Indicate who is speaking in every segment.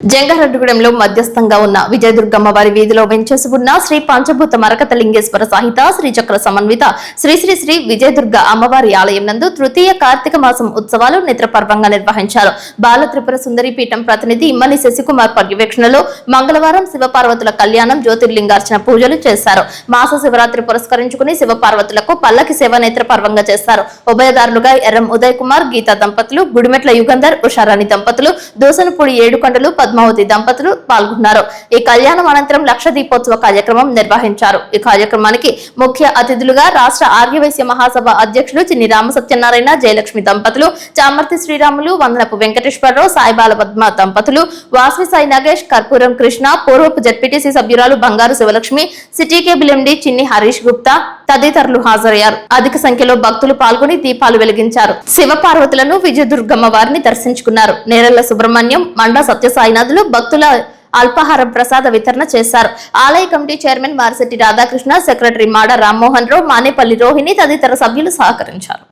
Speaker 1: జంగారెడ్డిగూడెంలో మధ్యస్థంగా ఉన్న విజయదుర్గమ్మ వారి వీధిలో వెంచేసి ఉన్న శ్రీ పంచభూత మరకత లింగేశ్వర సహిత శ్రీచక్ర సమన్విత శ్రీ శ్రీ శ్రీ విజయదుర్గ అమ్మవారి ఆలయం నందు తృతీయ కార్తీక మాసం ఉత్సవాలు నేత్రపర్వంగా నిర్వహించారు. బాల త్రిపుర సుందరి పీఠం ప్రతినిధి ఇమ్మని శశికుమార్ పర్యవేక్షణలో మంగళవారం శివపార్వతుల కళ్యాణం జ్యోతిర్లింగార్చన పూజలు చేశారు. మాస శివరాత్రి పురస్కరించుకుని శివపార్వతులకు పల్లకి సేవ నేత్రపర్వంగా చేశారు. ఉభయదారులుగా ఎర్రం ఉదయ్ కుమార్ గీతా దంపతులు గుడిమెట్ల యుగంధర్ ఉషారాణి దంపతులు దోసనపూడి ఏడుకొండలు పద్మావతి దంపతులు పాల్గొన్నారు. ఈ కళ్యాణం అనంతరం లక్ష దీపోత్సవ కార్యక్రమం నిర్వహించారు. ఈ కార్యక్రమానికి ముఖ్య అతిథులుగా రాష్ట్ర ఆర్యవైశ్య మహాసభ అధ్యక్షులు చిన్ని రామ సత్యనారాయణ జయలక్ష్మి దంపతులు చామర్తి శ్రీరాములు వందనపు వెంకటేశ్వరరావు సాయిబాల పద్మ దంపతులు వాసవి సాయి నాగేష్ కర్పూరం కృష్ణ పూర్వపు జడ్పీటీసీ సభ్యురాలు బంగారు శివలక్ష్మి సిటీ కేబుల్ ఎండి చిన్ని హరీష్ గుప్తా తదితరులు హాజరయ్యారు. అధిక సంఖ్యలో భక్తులు పాల్గొని దీపాలు వెలిగించారు. శివపార్వతులను విజయదుర్గమ్మ వారిని దర్శించుకున్నారు. నేరెళ్ళ సుబ్రహ్మణ్యం మండా సత్యసాయినాథులు భక్తుల అల్పాహారం ప్రసాద వితరణ చేశారు. ఆలయ committee chairman Marisetti Radhakrishna secretary Mada Rammohan Rao Manepalli Rohini తదితర సభ్యులు సహకరించారు.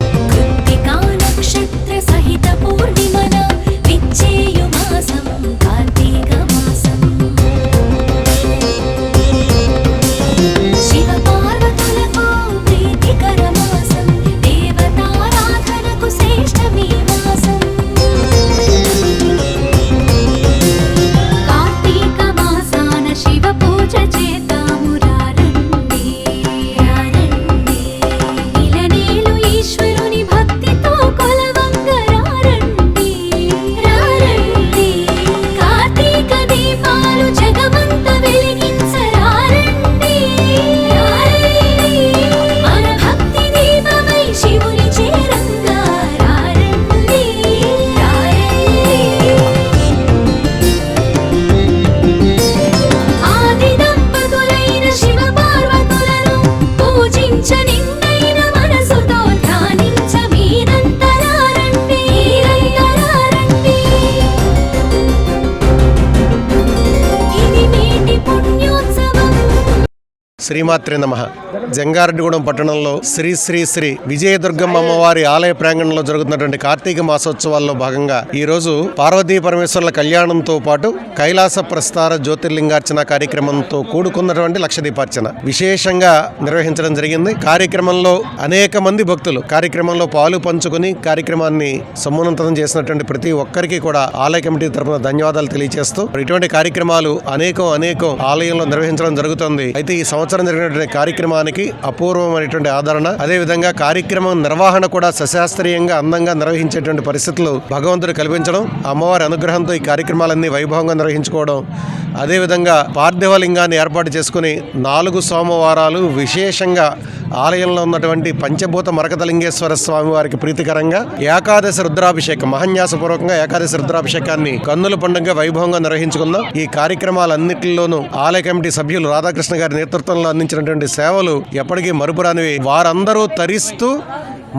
Speaker 2: శ్రీమాత్రి నమ. జంగారెడ్డిగూడెం పట్టణంలో శ్రీ శ్రీ శ్రీ విజయదుర్గమ్మ అమ్మవారి ఆలయ ప్రాంగణంలో జరుగుతున్నటువంటి కార్తీక మాసోత్సవాల్లో భాగంగా ఈ రోజు పార్వతీ పరమేశ్వరుల కళ్యాణంతో పాటు కైలాస ప్రస్తార జ్యోతిర్లింగార్చన కార్యక్రమంతో కూడుకున్నటువంటి లక్షదీపార్చన విశేషంగా నిర్వహించడం జరిగింది. కార్యక్రమంలో అనేక మంది భక్తులు కార్యక్రమంలో పాలు పంచుకుని కార్యక్రమాన్ని సమున్నతం చేసినటువంటి ప్రతి ఒక్కరికి కూడా ఆలయ కమిటీ తరఫున ధన్యవాదాలు తెలియజేస్తూ ఇటువంటి కార్యక్రమాలు అనేకం అనేకం ఆలయంలో నిర్వహించడం జరుగుతుంది. అయితే ఈ సంవత్సరం జరిగినటువంటి కార్యక్రమానికి అపూర్వమైనటువంటి ఆదరణ. అదేవిధంగా కార్యక్రమం నిర్వహణ కూడా సశాస్త్రీయంగా అందంగా నిర్వహించేటువంటి పరిస్థితులు భగవంతుడు కల్పించడం అమ్మవారి అనుగ్రహంతో ఈ కార్యక్రమాలన్నీ వైభవంగా నిర్వహించుకోవడం అదేవిధంగా పార్థివలింగాన్ని ఏర్పాటు చేసుకుని నాలుగు సోమవారాలు విశేషంగా ఆలయంలో ఉన్నటువంటి పంచభూత మరకతలింగేశ్వర స్వామి వారికి ప్రీతికరంగా ఏకాదశి రుద్రాభిషేకం మహన్యాసపూర్వకంగా ఏకాదశి రుద్రాభిషేకాన్ని కన్నుల పండుగ వైభవంగా నిర్వహించుకుందాం. ఈ కార్యక్రమాలన్నింటిలోనూ ఆలయ కమిటీ సభ్యులు రాధాకృష్ణ గారి నేతృత్వంలో అందించినటువంటి సేవలు ఎప్పటికీ మరుపురానివి వారందరూ తరిస్తూ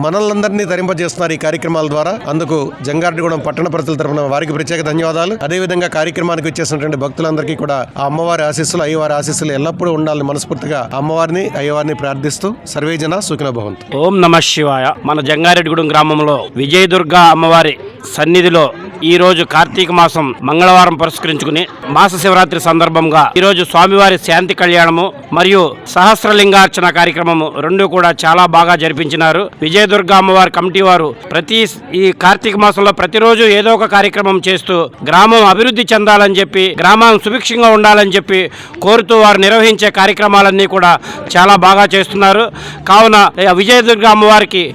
Speaker 2: మనల్నందరినీ తరింపజేస్తున్నారు ఈ కార్యక్రమాల ద్వారా. అందుకు జంగారెడ్డిగూడెం పట్టణ ప్రజల తరఫున వారికి ప్రత్యేక ధన్యవాదాలు. అదేవిధంగా కార్యక్రమానికి వచ్చేసినటువంటి భక్తులందరికీ కూడా ఆ అమ్మవారి ఆశీస్సులు అయ్యవారి ఆశీస్సులు ఎల్లప్పుడూ ఉండాలని మనస్ఫూర్తిగా అమ్మవారిని అయ్యవారిని ప్రార్థిస్తూ సర్వేజన సుఖిన భవంతు.
Speaker 3: ఓం నమ శివాయ. మన జంగారెడ్డిగూడెం గ్రామంలో విజయదుర్గ అమ్మవారి సన్నిధిలో ఈ రోజు కార్తీక మాసం మంగళవారం పురస్కరించుకుని మాస శివరాత్రి సందర్భంగా ఈ రోజు స్వామివారి శాంతి కళ్యాణము మరియు సహస్రలింగార్చన కార్యక్రమము రెండు కూడా చాలా బాగా జరిపించినారు. విజయదుర్గ అమ్మవారి కమిటీ వారు ప్రతి ఈ కార్తీక మాసంలో ప్రతిరోజు ఏదో ఒక కార్యక్రమం చేస్తూ గ్రామం అభివృద్ధి చెందాలని చెప్పి గ్రామం సుభిక్షంగా ఉండాలని చెప్పి కోరుతూ వారు నిర్వహించే కార్యక్రమాలన్నీ కూడా చాలా బాగా చేస్తున్నారు. కావున విజయదుర్గ అమ్మవారికి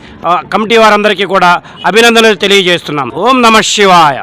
Speaker 3: కమిటీ వారందరికీ కూడా అభినందనలు తెలియజేస్తున్నాం. ఓం నమ శివాయ.